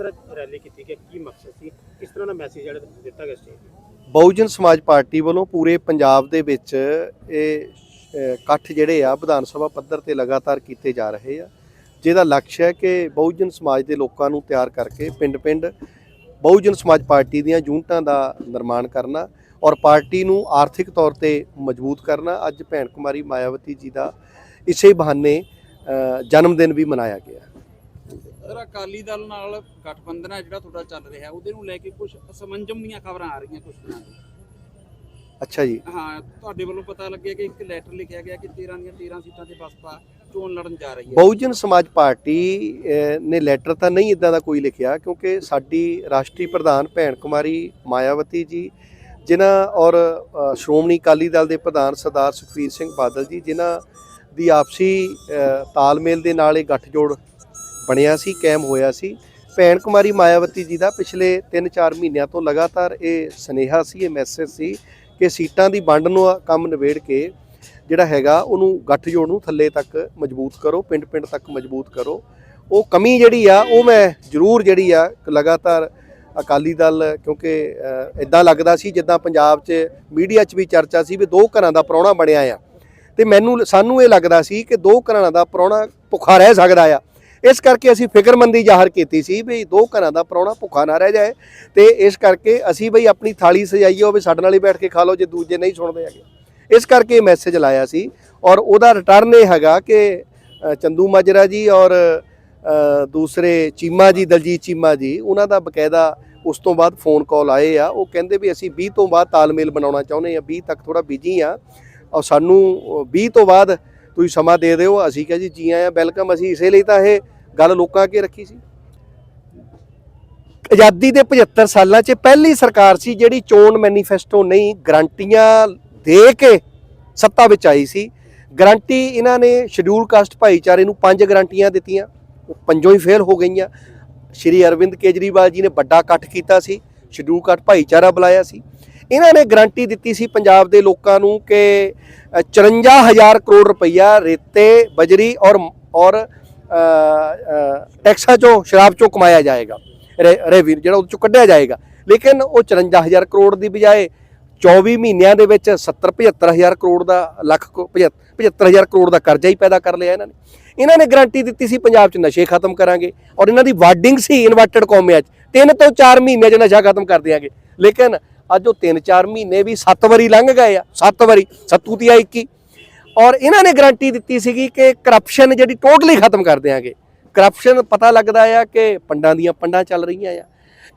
Rally ਕੀਤੀ ਕਿ ਕੀ ਮਕਸਦ ਸੀ, ਕਿਸ ਤਰ੍ਹਾਂ ਦਾ ਮੈਸੇਜ ਜਿਹੜਾ ਦਿੱਤਾ ਗਿਆ ਸੀ ਬਹੁਜਨ ਸਮਾਜ ਪਾਰਟੀ ਵੱਲੋਂ ਪੂਰੇ ਪੰਜਾਬ ਦੇ ਵਿੱਚ ਇਹ ਇਕੱਠ ਜਿਹੜੇ ਆ ਵਿਧਾਨ ਸਭਾ ਪੱਧਰ ਤੇ ਲਗਾਤਾਰ ਕੀਤੇ ਜਾ ਰਹੇ ਆ। ਜਿਹਦਾ ਲਕਸ਼ ਹੈ ਕਿ ਬਹੁਜਨ ਸਮਾਜ ਦੇ ਲੋਕਾਂ ਨੂੰ ਤਿਆਰ ਕਰਕੇ ਪਿੰਡ-ਪਿੰਡ ਬਹੁਜਨ ਸਮਾਜ ਪਾਰਟੀ ਦੀਆਂ ਯੂਨਿਟਾਂ ਦਾ ਨਿਰਮਾਣ ਕਰਨਾ ਔਰ ਪਾਰਟੀ ਨੂੰ ਆਰਥਿਕ ਤੌਰ ਤੇ ਮਜ਼ਬੂਤ ਕਰਨਾ, ਅੱਜ ਭੈਣ ਕੁਮਾਰੀ ਮਾਇਆਵਤੀ ਜੀ ਦਾ ਇਸੇ ਬਹਾਨੇ ਜਨਮ ਦਿਨ ਵੀ ਮਨਾਇਆ ਗਿਆ। ਸਰ ਅਕਾਲੀ ਦਲ ਨਾਲ ਗਠਬੰਧਨ ਹੈ ਜਿਹੜਾ ਤੁਹਾਡਾ ਚੱਲ ਰਿਹਾ ਉਹਦੇ ਨੂੰ ਲੈ ਕੇ ਕੁਝ ਅਸਮੰਜਮ ਦੀਆਂ ਖਬਰਾਂ ਆ ਰਹੀਆਂ ਕੁਝ ਦਿਨਾਂ ਤੋਂ। ਅੱਛਾ ਜੀ। ਹਾਂ ਤੁਹਾਡੇ ਵੱਲੋਂ ਪਤਾ ਲੱਗਿਆ ਕਿ ਇੱਕ ਲੈਟਰ ਲਿਖਿਆ ਗਿਆ ਕਿ 13 ਦੀਆਂ 13 ਸੀਟਾਂ ਤੇ ਬਸਪਾ ਚੋਣ ਲੜਨ ਜਾ ਰਹੀ ਹੈ। ਬਹੁਜਨ ਸਮਾਜ ਪਾਰਟੀ ਨੇ ਲੈਟਰ ਤਾਂ ਨਹੀਂ ਇਦਾਂ ਦਾ ਕੋਈ ਲਿਖਿਆ ਕਿਉਂਕਿ ਸਾਡੀ ਰਾਸ਼ਟਰੀ ਪ੍ਰਧਾਨ ਭੈਣ ਕੁਮਾਰੀ ਮਾਇਆਵਤੀ ਜੀ ਜਿਨ੍ਹਾਂ ਔਰ ਸ਼੍ਰੋਮਣੀ ਅਕਾਲੀ ਦਲ ਦੇ ਪ੍ਰਧਾਨ ਸਰਦਾਰ ਸੁਖਬੀਰ ਸਿੰਘ ਬਾਦਲ ਜੀ ਜਿਨ੍ਹਾਂ ਦੀ ਆਪਸੀ ਤਾਲਮੇਲ ਦੇ ਨਾਲ ਇਹ ਗੱਠਜੋੜ ਬਣਿਆ ਸੀ, ਕਾਇਮ ਹੋਇਆ ਸੀ। ਭੈਣ ਕੁਮਾਰੀ ਮਾਇਆਵਤੀ ਜੀ ਦਾ ਪਿਛਲੇ 3-4 ਮਹੀਨਿਆਂ ਤੋਂ ਲਗਾਤਾਰ ਇਹ ਸਨੇਹਾ ਸੀ, ਇਹ ਮੈਸੇਜ ਸੀ ਕਿ ਸੀਟਾਂ ਦੀ ਵੰਡ ਨੂੰ ਕੰਮ ਨਿਬੇੜ ਕੇ ਜਿਹੜਾ ਹੈਗਾ ਉਹਨੂੰ ਗੱਠਜੋੜ ਨੂੰ ਥੱਲੇ ਤੱਕ ਮਜ਼ਬੂਤ ਕਰੋ, ਪਿੰਡ-ਪਿੰਡ ਤੱਕ ਮਜ਼ਬੂਤ ਕਰੋ। ਉਹ ਕਮੀ ਜਿਹੜੀ ਆ, ਉਹ ਮੈਂ ਜ਼ਰੂਰ ਜਿਹੜੀ ਆ ਲਗਾਤਾਰ ਅਕਾਲੀ ਦਲ ਕਿਉਂਕਿ ਇਦਾਂ ਲੱਗਦਾ ਸੀ ਜਿੱਦਾਂ ਪੰਜਾਬ 'ਚ ਮੀਡੀਆ 'ਚ ਵੀ ਚਰਚਾ ਸੀ ਵੀ ਦੋ ਘਰਾਂ ਦਾ ਪ੍ਰਾਹੁਣਾ ਬਣਿਆ ਆ। ਤੇ ਮੈਨੂੰ, ਸਾਨੂੰ ਇਹ ਲੱਗਦਾ ਸੀ ਕਿ ਦੋ ਘਰਾਂ ਦਾ ਪ੍ਰਾਹੁਣਾ ਭੁੱਖਾ ਰਹਿ ਸਕਦਾ ਆ। ਇਸ ਕਰਕੇ ਅਸੀਂ ਫਿਕਰਮੰਦੀ ਜ਼ਾਹਰ ਕੀਤੀ ਸੀ ਵੀ ਦੋ ਘਰਾਂ ਦਾ ਪ੍ਰਾਹੁਣਾ ਭੁੱਖਾ ਨਾ ਰਹਿ ਜਾਏ ਤੇ ਇਸ ਕਰਕੇ ਅਸੀਂ ਬਈ ਆਪਣੀ ਥਾਲੀ ਸਜਾਈਏ ਉਹ ਵੀ ਸਾਡੇ ਨਾਲ ਹੀ ਬੈਠ ਕੇ ਖਾ ਲਓ ਜੇ ਦੂਜੇ ਨਹੀਂ ਸੁਣਦੇ ਹੈਗੇ। ਇਸ ਕਰਕੇ ਮੈਸੇਜ ਲਾਇਆ ਸੀ ਔਰ ਉਹਦਾ ਰਿਟਰਨ ਇਹ ਹੈਗਾ ਕਿ ਅ, ਚੰਦੂ ਮਾਜਰਾ ਜੀ ਔਰ ਦੂਸਰੇ ਚੀਮਾ ਜੀ ਦਲਜੀਤ ਚੀਮਾ ਜੀ ਉਹਨਾਂ ਦਾ ਬਕਾਇਦਾ ਉਸ ਤੋਂ ਬਾਅਦ ਫੋਨ ਕਾਲ ਆਏ ਆ। ਉਹ ਕਹਿੰਦੇ ਵੀ ਅਸੀਂ 20 ਤੋਂ ਬਾਅਦ ਤਾਲਮੇਲ ਬਣਾਉਣਾ ਚਾਹੁੰਦੇ ਆ 20 ਤੱਕ ਥੋੜਾ ਬਿਜ਼ੀ ਆ ਔਰ ਸਾਨੂੰ ਅ, 20 ਤੋਂ ਬਾਅਦ ਤੁਸੀਂ ਸਮਾਂ ਦੇ ਦਿਓ। ਅਸੀਂ ਕਿਹਾ ਜੀ ਜੀ ਆਇਆਂ ਵੈਲਕਮ ਅਸੀਂ ਇਸੇ ਲਈ ਤਾਂ ਇਹ ਗੱਲ ਲੋਕਾਂ ਅੱਗੇ ਰੱਖੀ ਸੀ? ਆਜ਼ਾਦੀ ਦੇ 75 ਸਾਲਾਂ 'ਚ ਪਹਿਲੀ ਸਰਕਾਰ ਸੀ ਜਿਹੜੀ ਚੋਣ ਮੈਨੀਫੈਸਟੋ ਨਹੀਂ ਗਰੰਟੀਆਂ ਦੇ ਕੇ ਸੱਤਾ ਵਿੱਚ ਆਈ ਸੀ। ਗਰੰਟੀ ਇਹਨਾਂ ਨੇ ਸ਼ਡਿਊਲ ਕਾਸਟ ਭਾਈਚਾਰੇ ਨੂੰ ਪੰਜ ਗਰੰਟੀਆਂ ਦਿੱਤੀਆਂ ਉਹ ਪੰਜੋਂ ਹੀ ਫੇਲ ਹੋ ਗਈਆਂ। ਸ਼੍ਰੀ ਅਰਵਿੰਦ ਕੇਜਰੀਵਾਲ ਜੀ ਨੇ ਵੱਡਾ ਇਕੱਠ ਕੀਤਾ ਸੀ ਸ਼ਡਿਊਲ ਕਾਸਟ ਭਾਈਚਾਰਾ ਬੁਲਾਇਆ ਸੀ। ਇਹਨਾਂ ਨੇ ਗਰੰਟੀ ਦਿੱਤੀ ਸੀ ਪੰਜਾਬ ਦੇ ਲੋਕਾਂ ਨੂੰ ਕਿ ਅ, 54000 ਕਰੋੜ ਰੁਪਈਆ ਰੇਤੇ ਬਜਰੀ ਔਰ ਔਰ ਟੈਕਸਾਂ ਚੋਂ, ਸ਼ਰਾਬ ਚੋਂ ਕਮਾਇਆ ਜਾਏਗਾ। ਰੈਵਨਿਊ ਜਿਹੜਾ ਉਹ ਚੋਂ ਕੱਢਿਆ ਜਾਏਗਾ। ਲੇਕਿਨ ਉਹ 54000 ਕਰੋੜ ਦੀ ਬਜਾਏ 24 ਮਹੀਨਿਆਂ ਦੇ ਵਿੱਚ 70 75000 ਕਰੋੜ ਦਾ, ਲੱਖ 75000 ਕਰੋੜ ਦਾ ਕਰਜ਼ਾ ਹੀ ਪੈਦਾ ਕਰ ਲਿਆ ਇਹਨਾਂ ਨੇ। ਇਹਨਾਂ ਨੇ ਗਰੰਟੀ ਦਿੱਤੀ ਸੀ ਪੰਜਾਬ 'ਚ ਨਸ਼ੇ ਖਤਮ ਕਰਾਂਗੇ ਔਰ ਇਹਨਾਂ ਦੀ ਵਾਰਡਿੰਗ ਸੀ ਇਨਵਰਟਡ ਕੌਮਿਆਂ 'ਚ। ਤਿੰਨ ਤੋਂ ਚਾਰ ਮਹੀਨਿਆਂ 'ਚ ਨਸ਼ਾ ਖਤਮ ਕਰ ਦਿਆਂਗੇ। ਲੇਕਿਨ ਅੱਜ ਉਹ 3-4 ਮਹੀਨੇ ਵੀ 7 ਵਾਰੀ ਲੰਘ ਗਏ ਆ 7 ਵਾਰੀ, ਸੱਤੂ ਤੀਆ 21 ਔਰ ਇਹਨਾਂ ਨੇ ਗਾਰੰਟੀ ਦਿੱਤੀ ਸੀਗੀ ਕਿ ਕਰਪਸ਼ਨ ਜਿਹੜੀ ਟੋਟਲੀ ਖਤਮ ਕਰ ਦਿਆਂਗੇ। ਕਰਪਸ਼ਨ ਪਤਾ ਲੱਗਦਾ ਆ ਕਿ ਪੰਡਾਂ ਦੀਆਂ ਪੰਡਾਂ ਚੱਲ ਰਹੀਆਂ ਆ।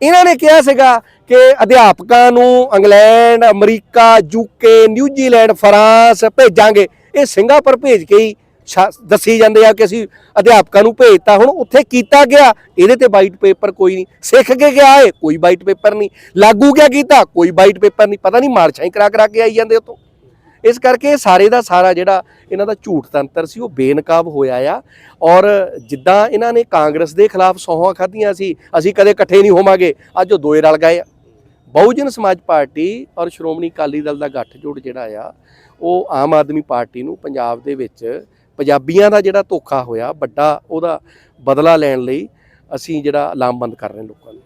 ਇਹਨਾਂ ਨੇ ਕਿਹਾ ਸੀਗਾ ਕਿ ਅਧਿਆਪਕਾਂ ਨੂੰ England, America UK New Zealand France ਭੇਜਾਂਗੇ। ਇਹ ਸਿੰਗਾਪੁਰ ਭੇਜ ਕੇ ਹੀ ਸ਼ਾ- ਦੱਸੀ ਜਾਂਦੇ ਆ ਕਿ ਅਸੀਂ ਅਧਿਆਪਕਾਂ ਨੂੰ ਭੇਜਤਾ। ਹੁਣ ਉੱਥੇ ਕੀਤਾ ਗਿਆ, ਇਹਦੇ ਤੇ ਵਾਈਟ ਪੇਪਰ ਕੋਈ ਨਹੀਂ। ਸਿੱਖ ਕੇ ਗਿਆ ਏ ਕੋਈ ਵਾਈਟ ਪੇਪਰ ਨਹੀਂ। ਲਾਗੂ ਕਿਆ ਕੀਤਾ? ਕੋਈ ਵਾਈਟ ਪੇਪਰ ਨਹੀਂ। ਪਤਾ ਨਹੀਂ ਮਾਰਸ਼ਾਂ ਹੀ ਕਰਾ ਕਰਾ ਕੇ ਆਈ ਜਾਂਦੇ ਉਤੋਂ ਇਸ ਕਰਕੇ ਸਾਰੇ ਦਾ ਸਾਰਾ ਜਿਹੜਾ ਇਹਨਾਂ ਦਾ ਝੂਠ ਤੰਤਰ ਸੀ, ਉਹ ਬੇਨਕਾਬ ਹੋਇਆ ਆ। ਔਰ ਜਿੱਦਾਂ ਇਹਨਾਂ ਨੇ ਕਾਂਗਰਸ ਦੇ ਖਿਲਾਫ ਸੌਹਾਂ ਖਾਧੀਆਂ ਸੀ, ਅਸੀਂ ਕਦੇ ਇਕੱਠੇ ਨਹੀਂ ਹੋਵਾਂਗੇ। ਅੱਜ ਉਹ ਦੋਏ ਰਲ ਗਏ ਆ। ਬਹੁਜਨ ਸਮਾਜ ਪਾਰਟੀ ਔਰ ਸ਼੍ਰੋਮਣੀ ਅਕਾਲੀ ਦਲ ਦਾ ਗੱਠਜੋੜ ਜਿਹੜਾ ਆ, ਉਹ ਆਮ ਆਦਮੀ ਪਾਰਟੀ ਨੂੰ ਪੰਜਾਬ ਦੇ ਵਿੱਚ ਪੰਜਾਬੀਆਂ ਦਾ ਜਿਹੜਾ ਧੋਖਾ ਹੋਇਆ, ਵੱਡਾ ਉਹਦਾ ਬਦਲਾ ਲੈਣ ਲਈ ਅਸੀਂ ਜਿਹੜਾ ਲਾਮਬੰਦ ਕਰ ਰਹੇ ਲੋਕਾਂ ਨੂੰ।